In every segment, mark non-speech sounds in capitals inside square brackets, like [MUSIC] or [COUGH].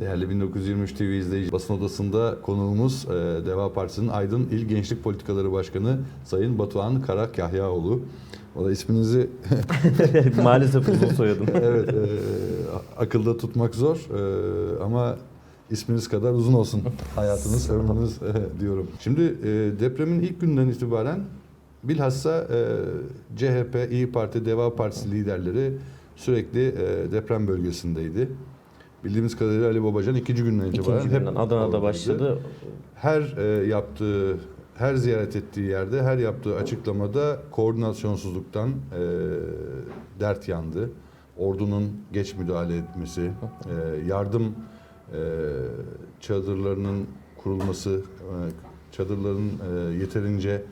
Değerli 1923 TV izleyici basın odasında konuğumuz e, Deva Partisi'nin Aydın İl Gençlik Politikaları Başkanı Sayın Batuhan Karak Yahyaoğlu. O da isminizi [LAUGHS] Maalesef uzun soyadım. [LAUGHS] evet e, akılda tutmak zor e, ama isminiz kadar uzun olsun hayatınız, ömrünüz e, diyorum. Şimdi e, depremin ilk günden itibaren bilhassa e, CHP, İyi Parti, Deva Partisi liderleri sürekli e, deprem bölgesindeydi. Bildiğimiz kadarıyla Ali Babacan ikinci günden itibaren İkinci günden Adana'da oradaydı. başladı. Her e, yaptığı, her ziyaret ettiği yerde, her yaptığı açıklamada koordinasyonsuzluktan e, dert yandı. Ordunun geç müdahale etmesi, e, yardım e, çadırlarının kurulması, e, çadırların e, yeterince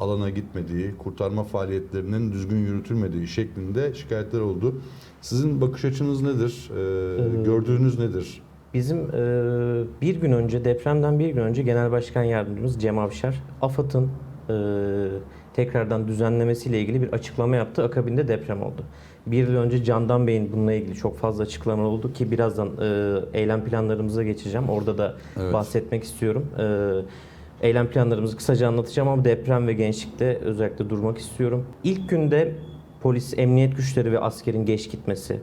alana gitmediği, kurtarma faaliyetlerinin düzgün yürütülmediği şeklinde şikayetler oldu. Sizin bakış açınız nedir? E, Ee, gördüğünüz nedir? Bizim e, bir gün önce, depremden bir gün önce Genel Başkan Yardımcımız Cem Avşar, AFAD'ın e, tekrardan düzenlemesiyle ilgili bir açıklama yaptı. Akabinde deprem oldu. Bir yıl önce Candan Bey'in bununla ilgili çok fazla açıklama oldu ki birazdan e, eylem planlarımıza geçeceğim. Orada da Evet. bahsetmek istiyorum. E, eylem planlarımızı kısaca anlatacağım ama deprem ve gençlikte özellikle durmak istiyorum. İlk günde polis, emniyet güçleri ve askerin geç gitmesi,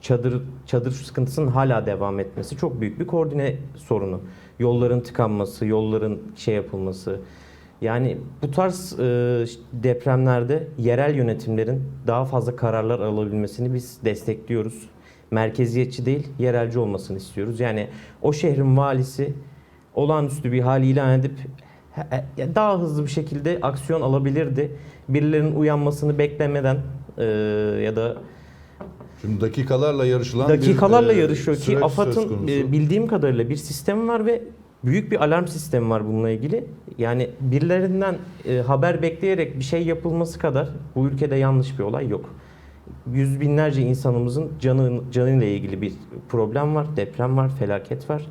çadır çadır sıkıntısının hala devam etmesi çok büyük bir koordine sorunu. Yolların tıkanması, yolların şey yapılması. Yani bu tarz e, depremlerde yerel yönetimlerin daha fazla kararlar alabilmesini biz destekliyoruz. Merkeziyetçi değil, yerelci olmasını istiyoruz. Yani o şehrin valisi olağanüstü bir hal ilan edip he- daha hızlı bir şekilde aksiyon alabilirdi. Birilerinin uyanmasını beklemeden e, ya da Şimdi dakikalarla yarışılan dakikalarla bir, e, yarışıyor ki AFAD'ın e, bildiğim kadarıyla bir sistemi var ve büyük bir alarm sistemi var bununla ilgili. Yani birilerinden e, haber bekleyerek bir şey yapılması kadar bu ülkede yanlış bir olay yok. Yüz binlerce insanımızın canı, canıyla ilgili bir problem var, deprem var, felaket var.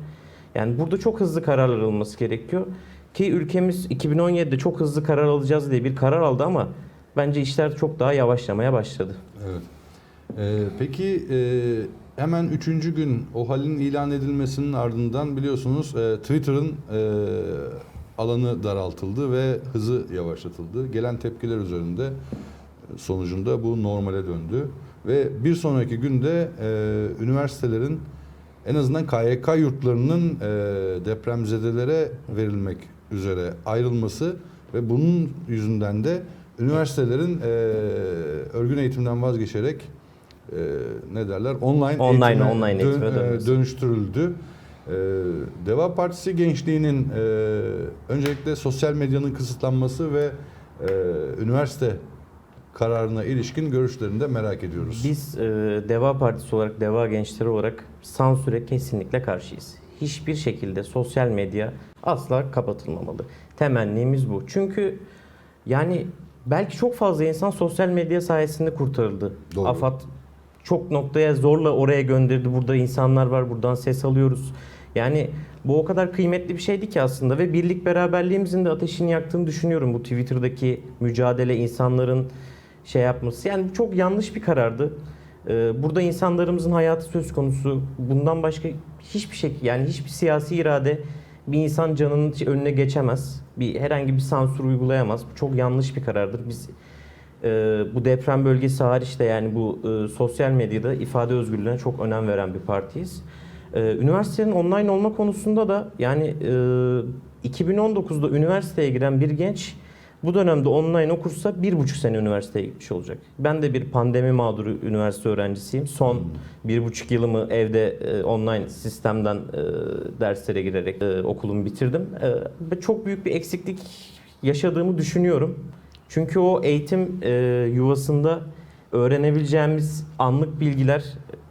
Yani burada çok hızlı kararlar alınması gerekiyor. Ki ülkemiz 2017'de çok hızlı karar alacağız diye bir karar aldı ama bence işler çok daha yavaşlamaya başladı. Evet. Ee, peki e, hemen üçüncü gün o halin ilan edilmesinin ardından biliyorsunuz e, Twitter'ın e, alanı daraltıldı ve hızı yavaşlatıldı. Gelen tepkiler üzerinde e, sonucunda bu normale döndü. Ve bir sonraki günde e, üniversitelerin en azından KYK yurtlarının e, depremzedelere verilmek üzere ayrılması ve bunun yüzünden de üniversitelerin e, örgün eğitimden vazgeçerek e, ne derler online, Online, eğitime, online eğitime e, dönüştürüldü. E, Deva Partisi gençliğinin e, öncelikle sosyal medyanın kısıtlanması ve e, üniversite kararına ilişkin görüşlerini de merak ediyoruz. Biz e, Deva Partisi olarak, Deva Gençleri olarak sansüre kesinlikle karşıyız. Hiçbir şekilde sosyal medya asla kapatılmamalı. Temennimiz bu. Çünkü yani belki çok fazla insan sosyal medya sayesinde kurtarıldı. Doğru. AFAD çok noktaya zorla oraya gönderdi. Burada insanlar var, buradan ses alıyoruz. Yani bu o kadar kıymetli bir şeydi ki aslında ve birlik beraberliğimizin de ateşini yaktığını düşünüyorum bu Twitter'daki mücadele insanların şey yapması. Yani çok yanlış bir karardı. Ee, Burada insanlarımızın hayatı söz konusu. Bundan başka hiçbir şey yani hiçbir siyasi irade bir insan canının önüne geçemez. Bir herhangi bir sansür uygulayamaz. Bu çok yanlış bir karardır. Biz e, bu deprem bölgesi hariç de yani bu e, sosyal medyada ifade özgürlüğüne çok önem veren bir partiyiz. E, üniversitenin online olma konusunda da yani e, 2019'da üniversiteye giren bir genç bu dönemde online okursa bir buçuk sene üniversiteye gitmiş olacak. Ben de bir pandemi mağduru üniversite öğrencisiyim. Son bir buçuk yılımı evde e, online sistemden e, derslere girerek e, okulumu bitirdim. E, çok büyük bir eksiklik yaşadığımı düşünüyorum. Çünkü o eğitim e, yuvasında öğrenebileceğimiz anlık bilgiler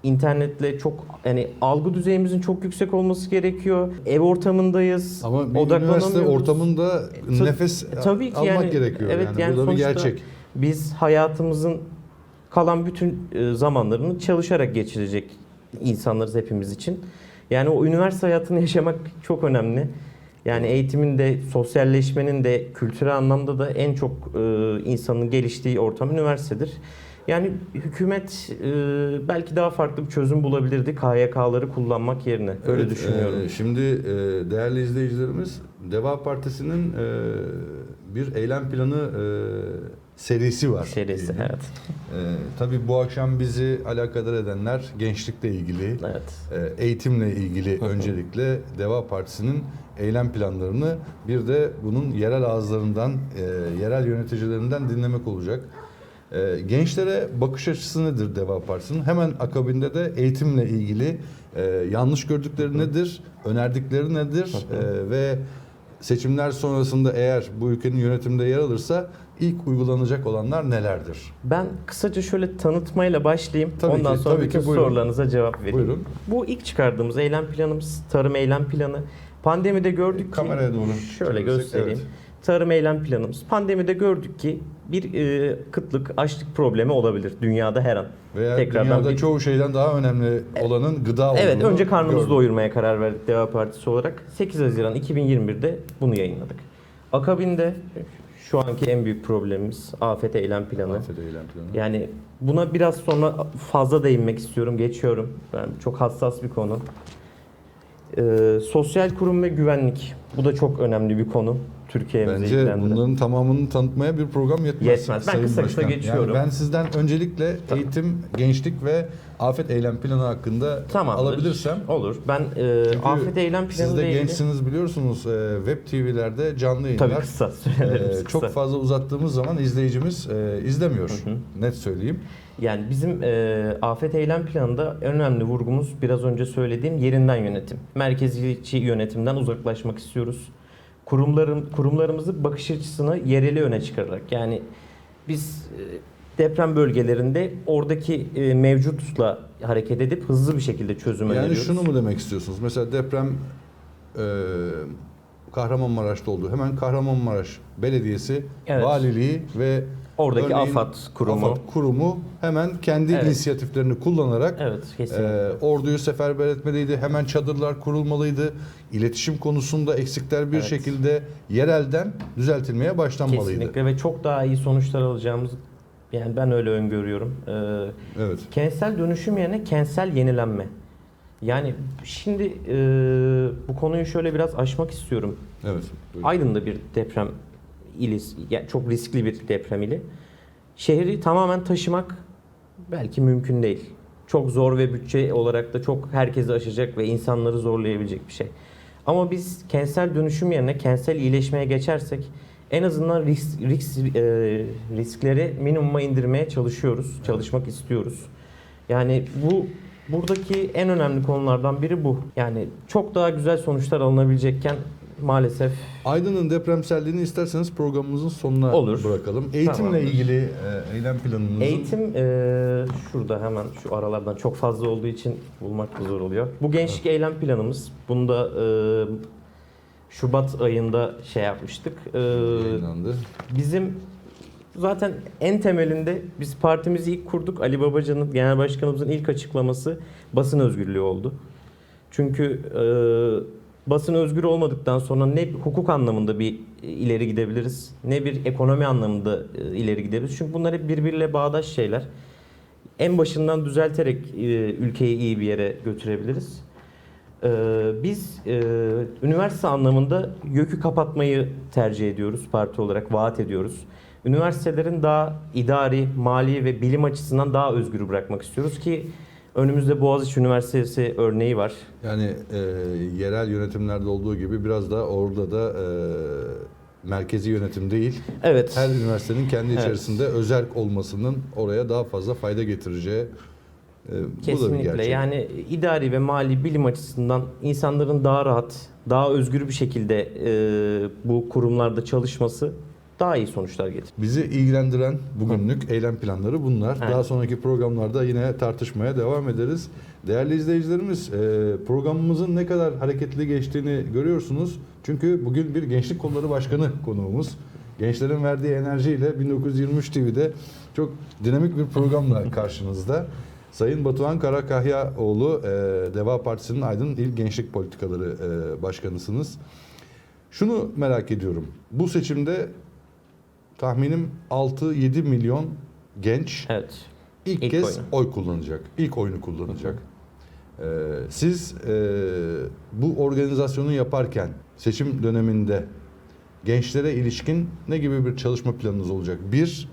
internetle çok yani algı düzeyimizin çok yüksek olması gerekiyor. Ev ortamındayız. Ama bir üniversite odaklanamıyoruz. ortamında E, ta- nefes e, tabii ki almak yani, gerekiyor. evet, yani, yani bu da bir gerçek. Biz hayatımızın kalan bütün e, zamanlarını çalışarak geçirecek insanlarız hepimiz için. Yani o üniversite hayatını yaşamak çok önemli. Yani eğitimin de, sosyalleşmenin de, kültürel anlamda da en çok e, insanın geliştiği ortam üniversitedir. Yani hükümet e, belki daha farklı bir çözüm bulabilirdi KYK'ları kullanmak yerine. Öyle Evet, düşünüyorum. e, şimdi e, değerli izleyicilerimiz Deva Partisi'nin e, bir eylem planı e, serisi var. Serisi evet. E, tabii bu akşam bizi alakadar edenler gençlikle ilgili, Evet. e, eğitimle ilgili öncelikle Deva Partisi'nin eylem planlarını bir de bunun yerel ağızlarından, e, yerel yöneticilerinden dinlemek olacak. E, gençlere bakış açısı nedir Deva Partisi'nin? Hemen akabinde de eğitimle ilgili e, yanlış gördükleri nedir, önerdikleri nedir Hı hı. E, ve seçimler sonrasında eğer bu ülkenin yönetiminde yer alırsa ilk uygulanacak olanlar nelerdir? Ben kısaca şöyle tanıtmayla başlayayım. Tabii Ondan ki, sonra tabii bütün ki, buyurun. sorularınıza cevap vereyim. Buyurun. Bu ilk çıkardığımız eylem planımız tarım eylem planı. Pandemide gördük ki Kameraya doğru şöyle göstereyim. evet. Tarım eylem planımız. Pandemide gördük ki bir e, kıtlık, açlık problemi olabilir dünyada her an. Veya Tekrardan dünyada bir- çoğu şeyden daha önemli olanın gıda olduğunu Evet, önce karnımızı gördük. doyurmaya karar verdik Deva Partisi olarak. 8 Haziran 2021'de bunu yayınladık. Akabinde şu anki en büyük problemimiz afet eylem planı. Afet eylem planı. Yani buna biraz sonra fazla değinmek istiyorum. Geçiyorum. Yani çok hassas bir konu. Ee, sosyal kurum ve güvenlik. Bu da çok önemli bir konu. Türkiye'mizi Bence ilgilendiren. bunların tamamını tanıtmaya bir program yetmez. Yetmez. Ben Sayın kısa kısa Başkan. geçiyorum. Yani ben sizden öncelikle Tabii. eğitim, gençlik ve afet eylem planı hakkında Tamamdır. alabilirsem. Olur. Ben e, Çünkü afet eylem planı Siz de ilgili... gençsiniz biliyorsunuz e, web TV'lerde canlı yayınlar. Tabii kısa e, kısa. çok fazla uzattığımız zaman izleyicimiz e, izlemiyor. Hı hı. Net söyleyeyim. Yani bizim e, afet eylem planında önemli vurgumuz biraz önce söylediğim yerinden yönetim. Merkezci yönetimden uzaklaşmak istiyoruz. Kurumların kurumlarımızı bakış açısını yereli öne çıkararak yani biz e, deprem bölgelerinde oradaki e, mevcutla hareket edip hızlı bir şekilde çözüm Yani öneriyoruz. şunu mu demek istiyorsunuz? Mesela deprem e, Kahramanmaraş'ta oldu. Hemen Kahramanmaraş Belediyesi, Evet. Valiliği ve Oradaki örneğin AFAD kurumu. AFAD kurumu hemen kendi Evet. inisiyatiflerini kullanarak Evet kesinlikle. e, orduyu seferber etmeliydi. Hemen çadırlar kurulmalıydı. İletişim konusunda eksikler bir Evet. şekilde yerelden düzeltilmeye başlanmalıydı. Kesinlikle ve çok daha iyi sonuçlar alacağımız yani ben öyle öngörüyorum. Ee, Evet. Kentsel dönüşüm yerine kentsel yenilenme. Yani şimdi e, bu konuyu şöyle biraz aşmak istiyorum. Evet. buyurun. Aydın'da bir deprem ili, yani çok riskli bir deprem ili. Şehri tamamen taşımak belki mümkün değil. Çok zor ve bütçe olarak da çok herkesi aşacak ve insanları zorlayabilecek bir şey. Ama biz kentsel dönüşüm yerine kentsel iyileşmeye geçersek en azından risk, risk e, riskleri minimuma indirmeye çalışıyoruz, çalışmak istiyoruz. Yani bu buradaki en önemli konulardan biri bu. Yani çok daha güzel sonuçlar alınabilecekken maalesef Aydın'ın depremselliğini isterseniz programımızın sonuna Olur. bırakalım. Eğitimle Tamamdır. ilgili e, eylem planınızın Eğitim eee, şurada hemen şu aralardan çok fazla olduğu için bulmak da zor oluyor. Bu gençlik eylem planımız. Bunu da eee, Şubat ayında şey yapmıştık. Eee, yayınlandı. bizim zaten en temelinde biz partimizi ilk kurduk. Ali Babacan'ın genel başkanımızın ilk açıklaması basın özgürlüğü oldu. Çünkü eee, basın özgür olmadıktan sonra ne hukuk anlamında bir ileri gidebiliriz ne bir ekonomi anlamında e, ileri gidebiliriz. Çünkü bunlar hep birbiriyle bağdaş şeyler. En başından düzelterek e, ülkeyi iyi bir yere götürebiliriz. Biz e, üniversite anlamında YÖK'ü kapatmayı tercih ediyoruz parti olarak vaat ediyoruz. Üniversitelerin daha idari, mali ve bilim açısından daha özgür bırakmak istiyoruz ki önümüzde Boğaziçi Üniversitesi örneği var. Yani e, yerel yönetimlerde olduğu gibi biraz da orada da e, merkezi yönetim değil, Evet. her üniversitenin kendi Evet. içerisinde özerk olmasının oraya daha fazla fayda getireceği e, Kesinlikle. Yani idari ve mali bilim açısından insanların daha rahat, daha özgür bir şekilde e, bu kurumlarda çalışması daha iyi sonuçlar getirir. Bizi ilgilendiren bugünlük eylem planları bunlar. Evet. Daha sonraki programlarda yine tartışmaya devam ederiz. Değerli izleyicilerimiz, e, programımızın ne kadar hareketli geçtiğini görüyorsunuz. Çünkü bugün bir Gençlik Kolları Başkanı konuğumuz. Gençlerin verdiği enerjiyle 1923 TV'de çok dinamik bir programla [LAUGHS] karşınızda. Sayın Batuhan Karakahyaoğlu, e, Deva Partisi'nin Aydın İl Gençlik Politikaları e, Başkanısınız. Şunu merak ediyorum. Bu seçimde tahminim 6-7 milyon genç Evet. ilk, İlk kez oyunu. oy kullanacak. İlk oyunu kullanacak. Ee, siz e, bu organizasyonu yaparken seçim döneminde gençlere ilişkin ne gibi bir çalışma planınız olacak? Bir,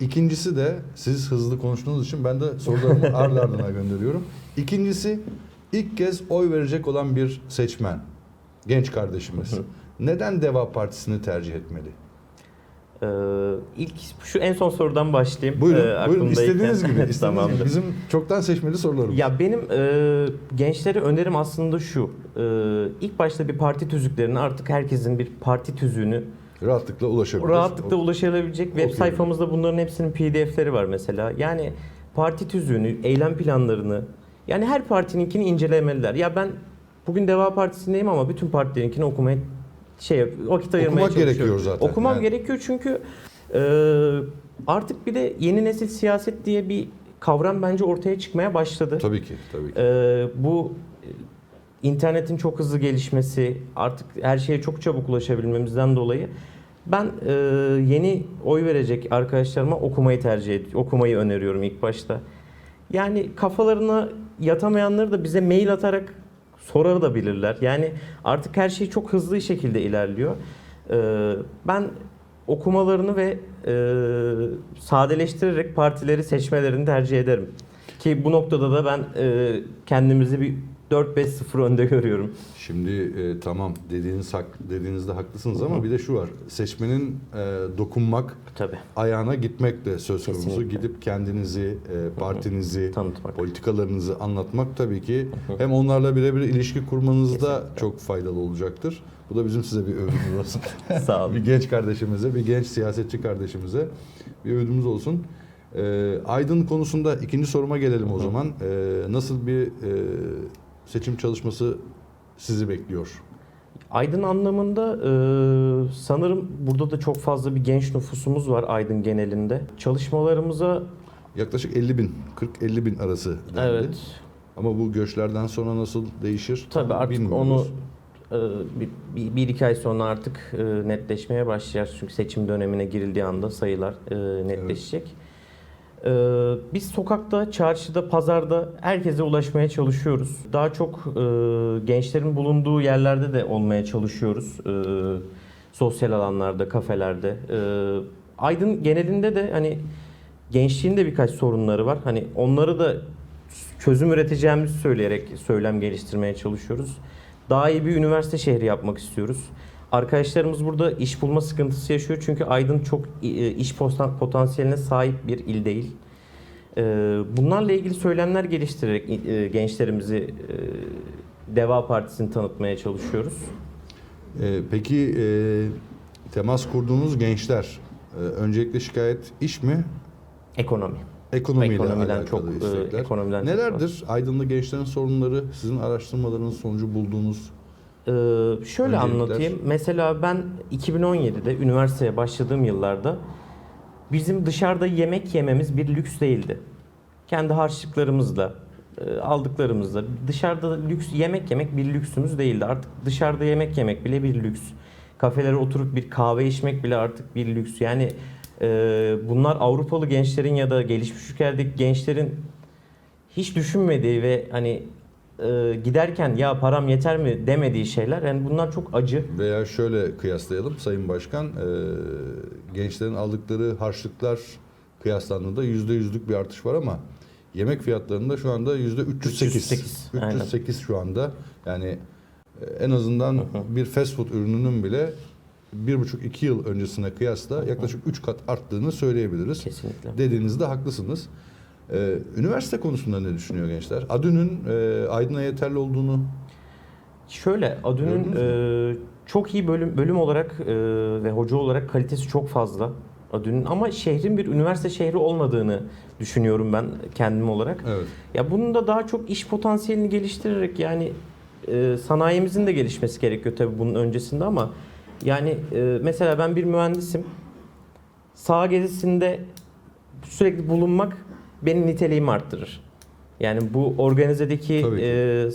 ikincisi de siz hızlı konuştuğunuz için ben de sorularımı [LAUGHS] ardı ardına gönderiyorum. İkincisi ilk kez oy verecek olan bir seçmen, genç kardeşimiz. Neden Deva Partisi'ni tercih etmeli? Ee, ilk şu en son sorudan başlayayım. Buyurun, Ee, buyurun istediğiniz gibi. [LAUGHS] istediğiniz Tamamdır. gibi. Bizim çoktan seçmeli sorularımız. Ya benim e, gençlere önerim aslında şu. E, ilk başta bir parti tüzüklerini artık herkesin bir parti tüzüğünü Rahatlıkla ulaşabilir. rahatlıkla ulaşılabilecek web sayfamızda bunların hepsinin PDF'leri var mesela. Yani parti tüzüğünü, eylem planlarını yani her partininkini incelemeliler. Ya ben bugün Deva Partisi'ndeyim ama bütün partilerinkini okumaya şey vakit ayırmaya Okumak çalışıyorum. gerekiyor zaten. Okumam Yani. gerekiyor çünkü e, artık bir de yeni nesil siyaset diye bir kavram bence ortaya çıkmaya başladı. Tabii ki, tabii ki. Ee, bu e, internetin çok hızlı gelişmesi, artık her şeye çok çabuk ulaşabilmemizden dolayı ben e, yeni oy verecek arkadaşlarıma okumayı tercih ed- okumayı öneriyorum ilk başta. Yani kafalarına yatamayanları da bize mail atarak sorabilirler. Yani artık her şey çok hızlı şekilde ilerliyor. Ee, ben okumalarını ve e, sadeleştirerek partileri seçmelerini tercih ederim. Ki bu noktada da ben e, kendimizi bir 4-5-0 önde görüyorum. Şimdi e, tamam dediğiniz hak, dediğinizde haklısınız ama bir de şu var. Seçmenin e, dokunmak, Tabii. ayağına gitmek de söz konusu. Kesinlikle. Gidip kendinizi, e, partinizi, Tanıtmak. politikalarınızı anlatmak tabii ki hem onlarla birebir ilişki kurmanızda çok faydalı olacaktır. Bu da bizim size bir övgümüz olsun. [LAUGHS] Sağ olun. bir genç kardeşimize, bir genç siyasetçi kardeşimize bir övgümüz olsun. Ee, Aydın konusunda ikinci soruma gelelim o zaman. Ee, nasıl bir e, seçim çalışması sizi bekliyor? Aydın anlamında e, sanırım burada da çok fazla bir genç nüfusumuz var Aydın genelinde. Çalışmalarımıza Yaklaşık 50 bin, 40-50 bin arası dendi. evet Ama bu göçlerden sonra nasıl değişir? tabii artık bilmiyoruz. onu e, bir, bir, bir iki ay sonra artık e, netleşmeye başlayacak. Çünkü seçim dönemine girildiği anda sayılar e, netleşecek. E, biz sokakta, çarşıda, pazarda herkese ulaşmaya çalışıyoruz. Daha çok e, gençlerin bulunduğu yerlerde de olmaya çalışıyoruz. E, sosyal alanlarda, kafelerde. E, Aydın genelinde de hani gençliğin de birkaç sorunları var. Hani onları da çözüm üreteceğimizi söyleyerek söylem geliştirmeye çalışıyoruz. Daha iyi bir üniversite şehri yapmak istiyoruz. Arkadaşlarımız burada iş bulma sıkıntısı yaşıyor çünkü Aydın çok e, iş potan- potansiyeline sahip bir il değil. E, Bunlarla ilgili söylemler geliştirerek e, gençlerimizi Deva Partisi'ni tanıtmaya çalışıyoruz. Peki temas kurduğunuz gençler öncelikle şikayet iş mi? Ekonomi. Ekonomiyle Ekonomiden alakalı çok, istekler. ekonomiden çok Nelerdir Aydınlı gençlerin sorunları? Sizin araştırmalarınız sonucu bulduğunuz Ee, şöyle Öncelikler. anlatayım. Mesela ben 2017'de üniversiteye başladığım yıllarda bizim dışarıda yemek yememiz bir lüks değildi. Kendi harçlıklarımızla e, aldıklarımızla dışarıda lüks yemek yemek bir lüksümüz değildi. Artık dışarıda yemek yemek bile bir lüks. Kafelere oturup bir kahve içmek bile artık bir lüks. Yani e, bunlar Avrupalı gençlerin ya da gelişmiş ülkelerdeki gençlerin hiç düşünmediği ve hani e, giderken ya param yeter mi demediği şeyler. Yani bunlar çok acı. veya şöyle kıyaslayalım Sayın Başkan e, gençlerin aldıkları harçlıklar kıyaslandığında yüzde yüzlük bir artış var ama yemek fiyatlarında şu anda yüzde 308. 308, aynen. 308 şu anda yani e, en azından bir fast food ürününün bile bir buçuk iki yıl öncesine kıyasla yaklaşık 3 kat arttığını söyleyebiliriz. Kesinlikle. Dediğinizde haklısınız. Ee, üniversite konusunda ne düşünüyor gençler? ADÜ'nün e, Aydın'a yeterli olduğunu Şöyle Adü'nün e, çok iyi bölüm bölüm olarak e, ve hoca olarak kalitesi çok fazla. Adü'nün ama şehrin bir üniversite şehri olmadığını düşünüyorum ben kendim olarak. evet Ya bunun da daha çok iş potansiyelini geliştirerek yani e, sanayimizin de gelişmesi gerekiyor tabii bunun öncesinde ama yani e, mesela ben bir mühendisim. Sağ gezisinde sürekli bulunmak benim niteliğimi arttırır. Yani bu organizedeki e,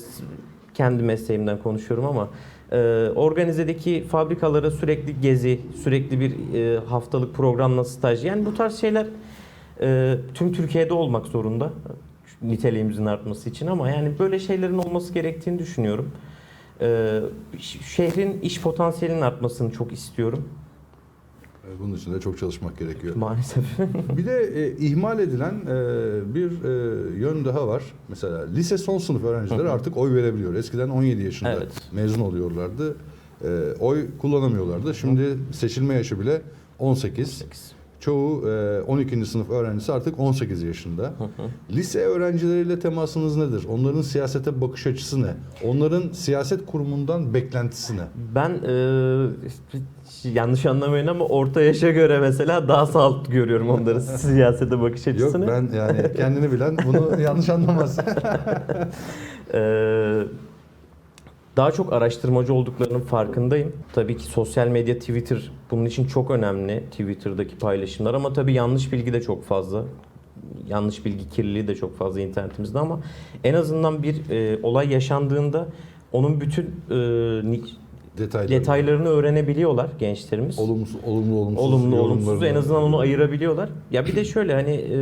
kendi mesleğimden konuşuyorum ama e, organizedeki fabrikalara sürekli gezi, sürekli bir e, haftalık programla staj yani bu tarz şeyler e, tüm Türkiye'de olmak zorunda niteliğimizin artması için ama yani böyle şeylerin olması gerektiğini düşünüyorum. E, şehrin iş potansiyelinin artmasını çok istiyorum Bunun için de çok çalışmak gerekiyor. maalesef. [LAUGHS] Bir de e, ihmal edilen e, bir e, yön daha var. Mesela lise son sınıf öğrencileri artık oy verebiliyor. Eskiden 17 yaşında Evet. mezun oluyorlardı. E, oy kullanamıyorlardı. Şimdi seçilme yaşı bile 18. Çoğu e, 12. sınıf öğrencisi artık 18 yaşında. Lise öğrencileriyle temasınız nedir? Onların siyasete bakış açısı ne? Onların siyaset kurumundan beklentisi ne? Ben e, yanlış anlamayın ama orta yaşa göre mesela daha sağlıklı görüyorum onların [LAUGHS] siyasete bakış Yok açısını. ben yani kendini bilen bunu yanlış anlamaz. Ee, [LAUGHS] daha çok araştırmacı olduklarının farkındayım. Tabii ki sosyal medya, Twitter bunun için çok önemli. Twitter'daki paylaşımlar ama tabii yanlış bilgi de çok fazla. Yanlış bilgi kirliliği de çok fazla internetimizde ama en azından bir e, olay yaşandığında onun bütün e, Detayları. detaylarını öğrenebiliyorlar gençlerimiz. Olumsuz, olumlu, olumsuz. Olumlu olumsuz en azından onu ayırabiliyorlar. Ya bir de şöyle hani e,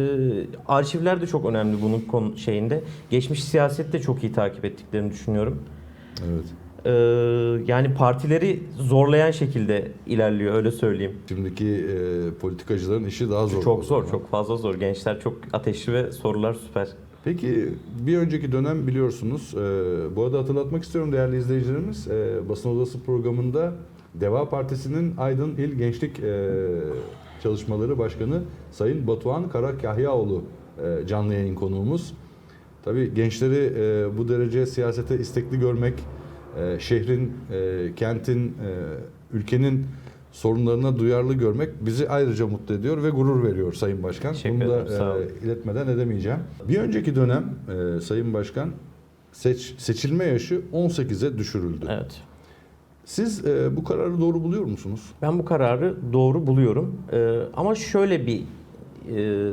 arşivler de çok önemli bunun konu şeyinde. Geçmiş siyaset de çok iyi takip ettiklerini düşünüyorum. Evet. E, yani partileri zorlayan şekilde ilerliyor öyle söyleyeyim. Şimdiki e, politikacıların işi daha zor. Çok zor, çok fazla zor. Gençler çok ateşli ve sorular süper. Peki bir önceki dönem biliyorsunuz, e, bu arada hatırlatmak istiyorum değerli izleyicilerimiz, e, Basın Odası programında Deva Partisi'nin Aydın İl Gençlik e, Çalışmaları Başkanı Sayın Batuhan Karakahyaoğlu e, canlı yayın konuğumuz. Tabii gençleri e, bu derece siyasete istekli görmek, e, şehrin, e, kentin, e, ülkenin sorunlarına duyarlı görmek bizi ayrıca mutlu ediyor ve gurur veriyor Sayın Başkan. Teşekkür Bunu da e, iletmeden edemeyeceğim. Bir önceki dönem e, Sayın Başkan seç, seçilme yaşı 18'e düşürüldü. Evet. Siz e, bu kararı doğru buluyor musunuz? Ben bu kararı doğru buluyorum. Ee, ama şöyle bir e,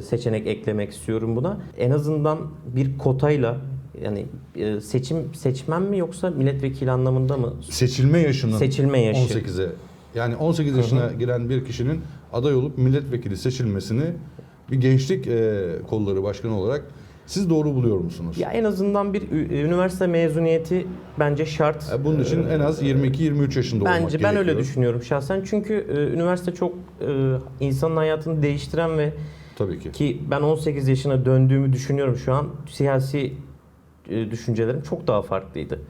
seçenek eklemek istiyorum buna. En azından bir kotayla yani e, seçim seçmen mi yoksa milletvekili anlamında mı? Seçilme yaşının Seçilme yaşı. 18'e yani 18 yaşına giren bir kişinin aday olup milletvekili seçilmesini bir gençlik e, kolları başkanı olarak siz doğru buluyor musunuz? Ya en azından bir üniversite mezuniyeti bence şart. E, Bunun için en az 22-23 yaşında olmak Bence gerekiyor. ben öyle düşünüyorum şahsen. Çünkü e, üniversite çok e, insanın hayatını değiştiren ve Tabii ki. ki ben 18 yaşına döndüğümü düşünüyorum şu an. Siyasi e, düşüncelerim çok daha farklıydı.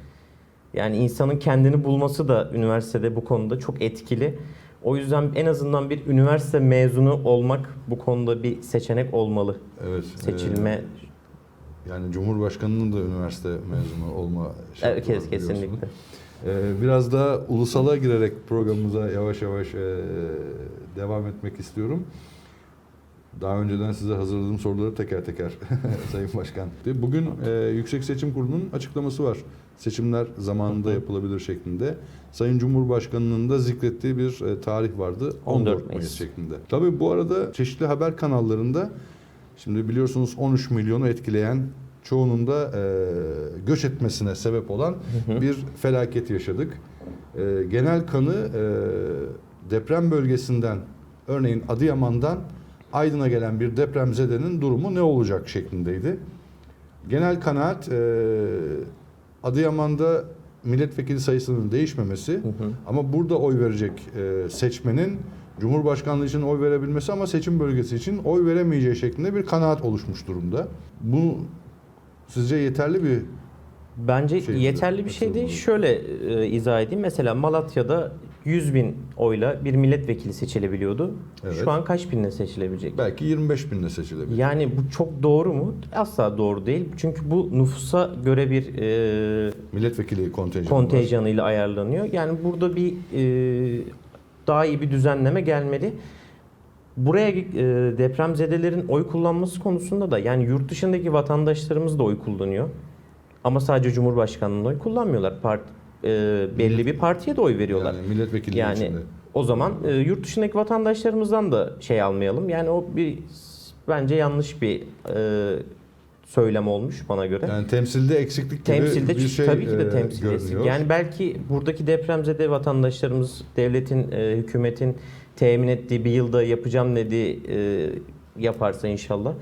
Yani insanın kendini bulması da üniversitede bu konuda çok etkili. O yüzden en azından bir üniversite mezunu olmak bu konuda bir seçenek olmalı. Evet. Seçilme e, yani Cumhurbaşkanının da üniversite mezunu olma şartı Evet, var kesinlikle. E, biraz da ulusala girerek programımıza yavaş yavaş e, devam etmek istiyorum. Daha önceden size hazırladığım soruları teker teker [LAUGHS] Sayın Başkan. Bugün e, Yüksek Seçim Kurulu'nun açıklaması var. Seçimler zamanında yapılabilir şeklinde. Sayın Cumhurbaşkanı'nın da zikrettiği bir e, tarih vardı. 14, 14 Mayıs. Şeklinde. Tabii bu arada çeşitli haber kanallarında şimdi biliyorsunuz 13 milyonu etkileyen çoğunun da e, göç etmesine sebep olan bir felaket yaşadık. E, genel kanı e, deprem bölgesinden örneğin Adıyaman'dan Aydın'a gelen bir depremzedenin durumu ne olacak şeklindeydi. Genel kanaat e, Adıyaman'da milletvekili sayısının değişmemesi ama burada oy verecek e, seçmenin Cumhurbaşkanlığı için oy verebilmesi ama seçim bölgesi için oy veremeyeceği şeklinde bir kanaat oluşmuş durumda. Bu sizce yeterli bir Bence Şey, yeterli bir şey değil. Şöyle e, izah edeyim. Mesela Malatya'da 100 bin oyla bir milletvekili seçilebiliyordu. Evet. Şu an kaç binle seçilebilecek? belki 25 binle seçilebilir. Yani bu çok doğru mu? Asla doğru değil. Çünkü bu nüfusa göre bir e, Milletvekili kontenjanı var. kontenjanıyla ayarlanıyor. Yani burada bir e, daha iyi bir düzenleme gelmeli. Buraya e, depremzedelerin oy kullanması konusunda da yani yurt dışındaki vatandaşlarımız da oy kullanıyor. Ama sadece Cumhurbaşkanlığı'nın oy kullanmıyorlar. Part, e, belli bir partiye de oy veriyorlar. Yani milletvekili Yani içinde. o zaman e, yurt dışındaki vatandaşlarımızdan da şey almayalım. Yani o bir bence yanlış bir e, söylem olmuş bana göre. Yani temsilde eksiklik gibi Temsilde bir şey tabii ki de e, temsil etsin. görünüyor. Yani belki buradaki depremzede vatandaşlarımız devletin, e, hükümetin temin ettiği bir yılda yapacağım dediği e, yaparsa inşallah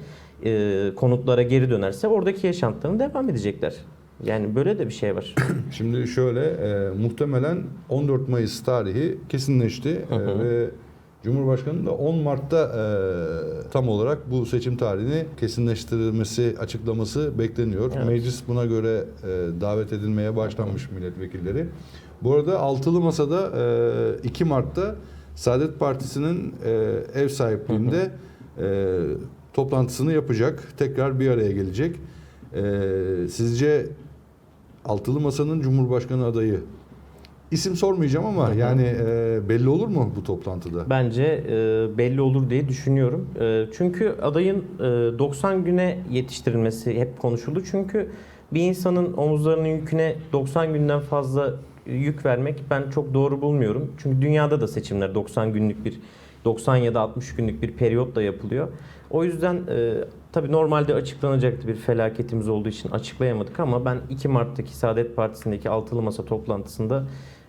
e, konutlara geri dönerse oradaki yaşantılarına devam edecekler. Yani böyle de bir şey var. [COUGHS] Şimdi şöyle e, muhtemelen 14 Mayıs tarihi kesinleşti Hı hı. E, ve Cumhurbaşkanı da 10 Mart'ta e, tam olarak bu seçim tarihini kesinleştirilmesi açıklaması bekleniyor. Evet. Meclis buna göre e, davet edilmeye başlanmış milletvekilleri. Bu arada altılı masada e, 2 Mart'ta Saadet Partisi'nin e, ev sahipliğinde e, toplantısını yapacak. Tekrar bir araya gelecek. E, sizce Altılı Masa'nın Cumhurbaşkanı adayı. İsim sormayacağım ama yani e, belli olur mu bu toplantıda? Bence e, belli olur diye düşünüyorum. E, çünkü adayın e, 90 güne yetiştirilmesi hep konuşuldu. Çünkü bir insanın omuzlarının yüküne 90 günden fazla yük vermek ben çok doğru bulmuyorum. Çünkü dünyada da seçimler 90 günlük bir 90 ya da 60 günlük bir periyotla yapılıyor. O yüzden e, tabii normalde açıklanacaktı bir felaketimiz olduğu için açıklayamadık ama ben 2 Mart'taki Saadet Partisi'ndeki Altılı Masa toplantısında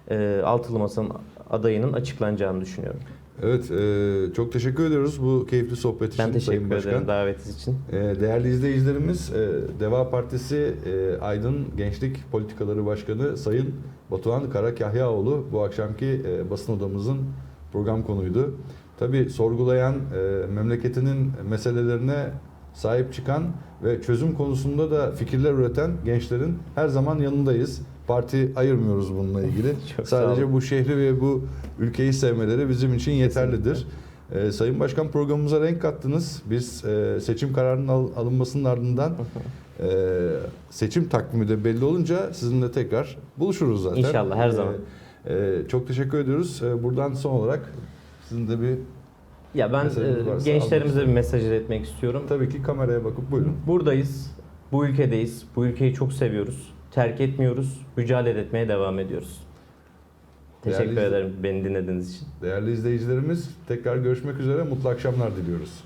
e, Altılı Masa'nın adayının açıklanacağını düşünüyorum. Evet, e, çok teşekkür ediyoruz bu keyifli sohbet için Ben teşekkür Sayın Başkan. ederim davetiniz için. E, değerli izleyicilerimiz, e, Deva Partisi e, Aydın Gençlik Politikaları Başkanı Sayın Batuhan Karakahyaoğlu bu akşamki e, basın odamızın program konuydu. Tabii sorgulayan, e, memleketinin meselelerine sahip çıkan ve çözüm konusunda da fikirler üreten gençlerin her zaman yanındayız. Parti ayırmıyoruz bununla ilgili. [LAUGHS] Sadece bu şehri ve bu ülkeyi sevmeleri bizim için yeterlidir. Ee, Sayın Başkan programımıza renk kattınız. Biz e, seçim kararının al- alınmasının ardından e, seçim takvimi de belli olunca sizinle tekrar buluşuruz zaten. İnşallah, her Ee, zaman. e, çok teşekkür ediyoruz. E, buradan son olarak sizin de bir Ya ben Mesajınız e, gençlerimize bir mesaj iletmek istiyorum. tabii ki kameraya bakıp buyurun. Buradayız. Bu ülkedeyiz. Bu ülkeyi çok seviyoruz. Terk etmiyoruz. Mücadele etmeye devam ediyoruz. Teşekkür Değerli- ederim beni dinlediğiniz için. Değerli izleyicilerimiz tekrar görüşmek üzere. Mutlu akşamlar diliyoruz.